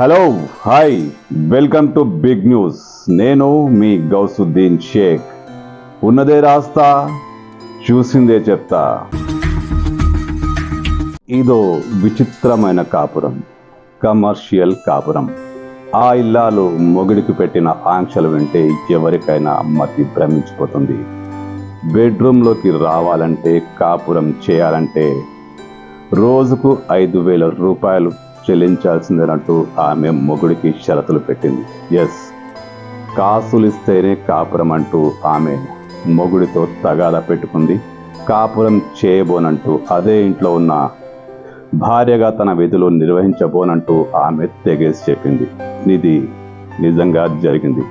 Hello hi welcome to big news. నేను మీ గౌసుద్దీన్ షేక్. ఉన్నదే రాస్తా చూసిందే చెప్తా. ఇదో విచిత్రమైన కాపురం కమర్షియల్ కాపురం. ఆ ఇల్లాలు మొగుడికి పెట్టిన ఆంక్షలు వింటే ఎవరికైనా మతి భ్రమించిపోతుంది. బెడ్రూమ్లోకి రావాలంటే కాపురం చేయాలంటే రోజుకు ఐదు వేల రూపాయలు చెల్లించాల్సిందేనంటూ ఆమె మొగుడికి షరతులు పెట్టింది. ఎస్ కాసులిస్తేనే కాపురం అంటూ ఆమె మొగుడితో తగాద పెట్టుకుంది. కాపురం చేయబోనంటూ అదే ఇంట్లో ఉన్న భార్యగా తన విధులు నిర్వహించబోనంటూ ఆమె తెగేసి చెప్పింది. ఇది నిజంగా జరిగింది.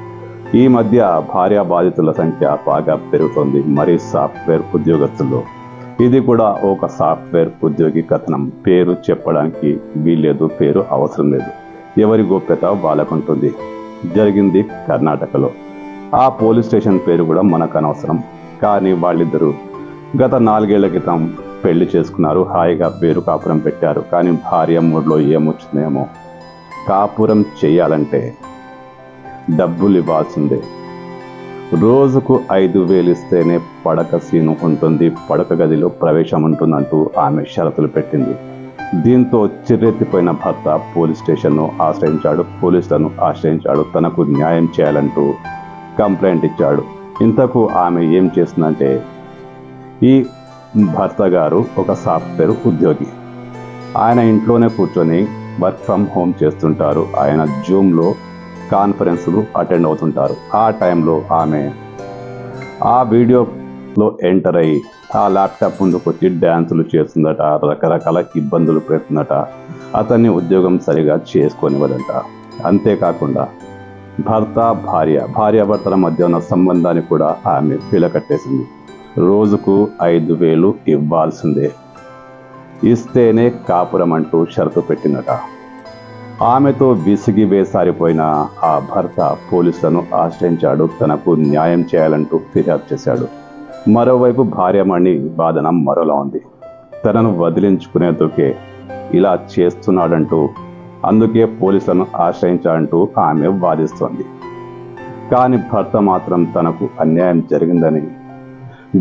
ఈ మధ్య భార్య బాధితుల సంఖ్య బాగా పెరుగుతోంది. మరి సాఫ్ట్వేర్ ఉద్యోగస్తుల్లో ఇది కూడా ఒక సాఫ్ట్వేర్ ఉద్యోగి కథనం. పేరు చెప్పడానికి వీల్లేదు పేరు అవసరం లేదు. ఎవరి గోప్యత వాళ్ళకుంటుంది. జరిగింది కర్ణాటకలో. ఆ పోలీస్ స్టేషన్ పేరు కూడా మనకు అనవసరం కానీ వాళ్ళిద్దరూ గత నాలుగేళ్ళ క్రితం పెళ్ళి చేసుకున్నారు. హాయిగా పేరు కాపురం పెట్టారు. కానీ భార్య మూడులో ఏమొచ్చిందేమో. కాపురం చేయాలంటే డబ్బులు ఇవ్వాల్సిందే రోజుకు ఐదు వేలు ఇస్తేనే పడక సీను ఉంటుంది పడక గదిలో ప్రవేశం ఉంటుందంటూ ఆమె షరతులు పెట్టింది. దీంతో చిర్రెత్తిపోయిన భర్త పోలీస్ స్టేషన్ను ఆశ్రయించాడు పోలీసులను ఆశ్రయించాడు తనకు న్యాయం చేయాలంటూ కంప్లైంట్ ఇచ్చాడు. ఇంతకు ఆమె ఏం చేస్తుందంటే ఈ భర్త గారు ఒక సాఫ్ట్వేర్ ఉద్యోగి. ఆయన ఇంట్లోనే కూర్చొని వర్క్ ఫ్రమ్ హోమ్ చేస్తుంటారు. ఆయన జూమ్లో కాన్ఫరెన్స్లు అటెండ్ అవుతుంటారు. ఆ టైంలో ఆమె ఆ వీడియోలో ఎంటర్ అయ్యి ఆ ల్యాప్టాప్ ముందుకు వచ్చి డ్యాన్సులు చేస్తుందట రకరకాల ఇబ్బందులు పెడుతుందట. అతన్ని ఉద్యోగం సరిగా చేసుకోనివ్వదంట. అంతేకాకుండా భర్త భార్య భార్యాభర్తల మధ్య ఉన్న సంబంధాన్ని కూడా ఆమె పిలకట్టేసింది. రోజుకు ఐదు వేలు ఇవ్వాల్సిందే. ఇస్తేనే కాపురం అంటూ షరతు పెట్టిందట. ఆమెతో విసిగి వేసారిపోయిన ఆ భర్త పోలీసులను ఆశ్రయించాడు. తనకు న్యాయం చేయాలంటూ ఫిర్యాదు చేశాడు. మరోవైపు భార్యమణి బాధన మరోలా ఉంది. తనను వదిలించుకునేందుకే ఇలా చేస్తున్నాడంటూ అందుకే పోలీసులను ఆశ్రయించాడంటూ ఆమె వాదిస్తోంది. కానీ భర్త మాత్రం తనకు అన్యాయం జరిగిందని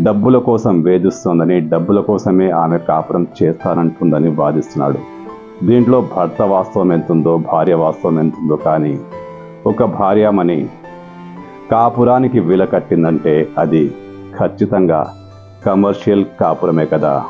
డబ్బుల కోసం వేధిస్తోందని డబ్బుల కోసమే ఆమె కాపురం చేస్తానంటుందని వాదిస్తున్నాడు. దీంట్లో భర్త వాస్తవం ఎంతుందో భార్య వాస్తవం ఎంతుందో కానీ ఒక భార్యమని కాపురానికి విల కట్టిందంటే అది ఖచ్చితంగా కమర్షియల్ కాపురమే కదా.